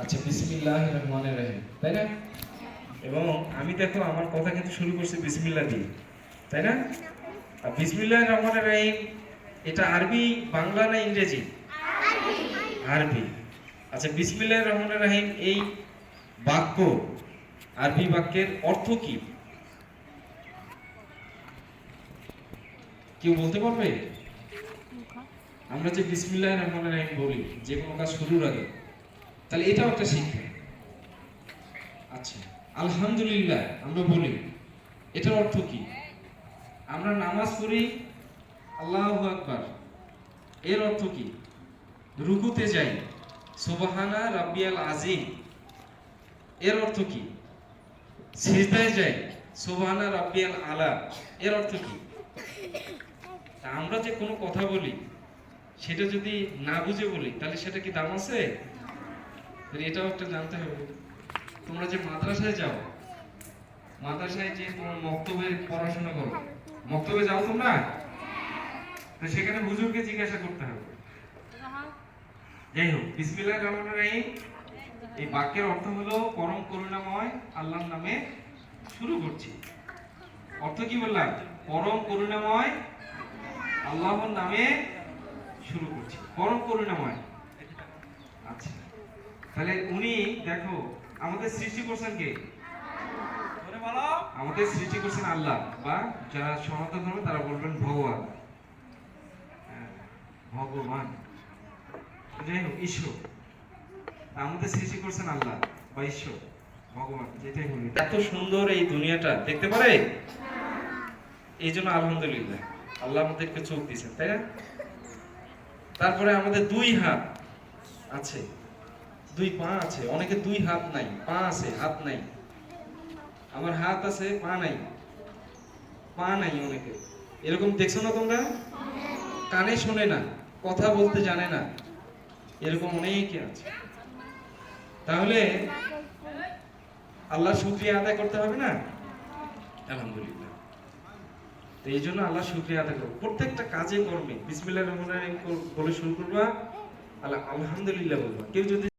আচ্ছা এবং আমি দেখো, আমার কথা কিন্তু শুরু করছি বিসমিল্লাহ দিয়ে, তাই না? বিসমিল্লাহ রহমানের রহিম, এটা আরবি, বাংলা না ইংরেজি? আরবি। আচ্ছা বিসমিল্লাহ রহমানের রহিম, এই বাক্য, আরবি বাক্যের অর্থ কি? কেউ বলতে পারবে? আমরা যে বিসমিল্লাহ রহমান রহিম বলি, যে কোনো কাজ শুরুর আগে, তাহলে এটাও একটা শিক্ষা। আচ্ছা আলহামদুলিল্লাহ, আমরা বলি, এটার অর্থ কি? আমরা নামাজ পড়ি, আল্লাহ আকবার। এর অর্থ কি? রুকুতে যাই, সুবহানা রাব্বিয়াল আজিম এর অর্থ কি? সিজদায় যাই, সুবহানা রাব্বিয়াল আলা। এর অর্থ কি? আমরা যে কোনো কথা বলি সেটা যদি না বুঝে বলি, তাহলে সেটা কি দাম আছে? এটাও একটা জানতে হবে। তোমরা যে মাদ্রাসায় যাও, মাদ্রাসায় যে তোমার মক্তবে পড়াশোনা করো, মক্তবে যাও তোমরা? তো সেখানে হুজুরকে জিজ্ঞাসা করতে হবে। যাই হোক বিসমিল্লাহ রহমান রহিম। এই বাক্যের অর্থ হলো পরম করুণাময়, আল্লাহর নামে শুরু করছি। অর্থ কি বললাম? পরম করুণাময়, আল্লাহর নামে শুরু করছি। পরম করুণাময়। আচ্ছা। তাহলে উনি দেখো আমাদের সৃষ্টি করছেন কে? আমাদের সৃষ্টি করছেন আল্লাহ বা যারা সনাতন ধর্ম তারা বলবেন ভগবান। হ্যাঁ, ভগবান। যাই হোক ঈশ্বর। আমাদের সৃষ্টি করছেন আল্লাহ বা ঈশ্বর ভগবান যেটাই বলি এত সুন্দর এই দুনিয়াটা দেখতে পারে? এই জন্য আলহামদুলিল্লাহ আল্লাহ আমাদেরকে চোখ দিয়েছেন তাই না? তারপরে আমাদের দুই হাত আছে। দুই পা আছে। অনেকে দুই হাত নাই, পা আছে, হাত নাই। আমার হাত আছে, পা নাই। পা নাই অনেকে। এরকম দেখছ না তোমরা? কানে শোনে না, কথা বলতে জানে না। এরকম অনেকে আছে। তাহলে আল্লাহ শুক্রিয়া আদায় করতে হবে না? আলহামদুলিল্লাহ। তো এই জন্য আল্লাহ শুক্রিয়া আদায় করব। প্রত্যেকটা কাজে কর্মে। বিসমিল্লা রহমান বলে শুরু করবা। আল্লাহ আলহামদুলিল্লাহ বলবা। কেউ যদি